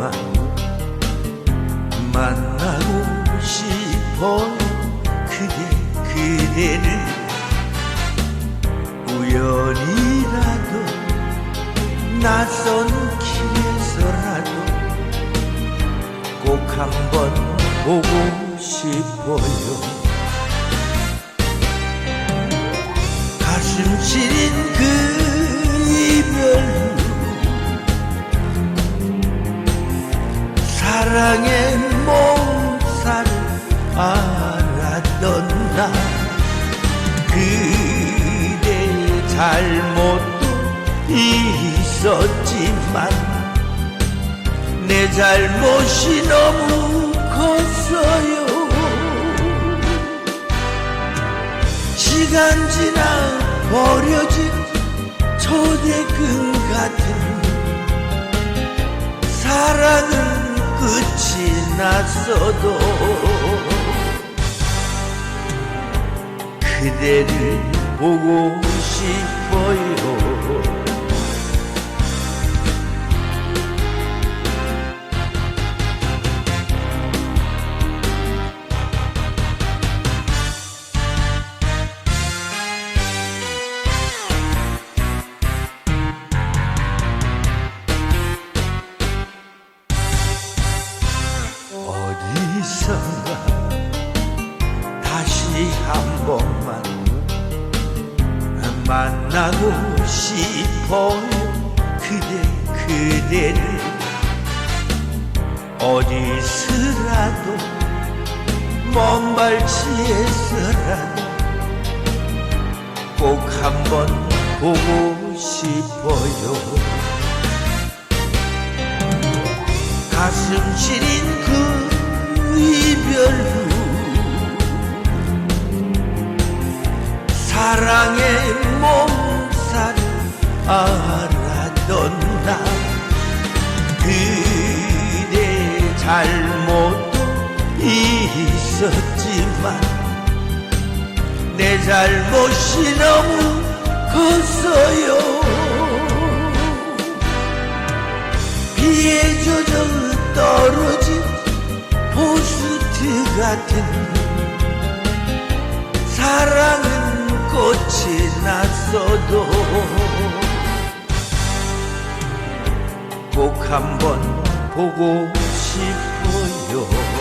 한 번만 만나고 싶어 그대 그대를 우연이라도 낯선 길에서라도 꼭 한번 보고 싶어요. 가슴 시 사랑의 몸살을 알았던 나 그대 잘못도 있었지만 내 잘못이 너무 컸어요. 시간 지나 버려진 초대금 같은 끝이 났어도 그대를 보고 싶어요 어디선가 다시 한 번만 만나고 싶어요. 그대 그대를 어디서라도 먼 발치에서라도 꼭 한번 보고 싶어요. 가슴 시린 그 이별 후 사랑의 몸살을 알았던 나? 그대 잘못도 있었지만 내 잘못이 너무 컸어요 같은 사랑은 꽃이 났어도 꼭 한번 보고 싶어요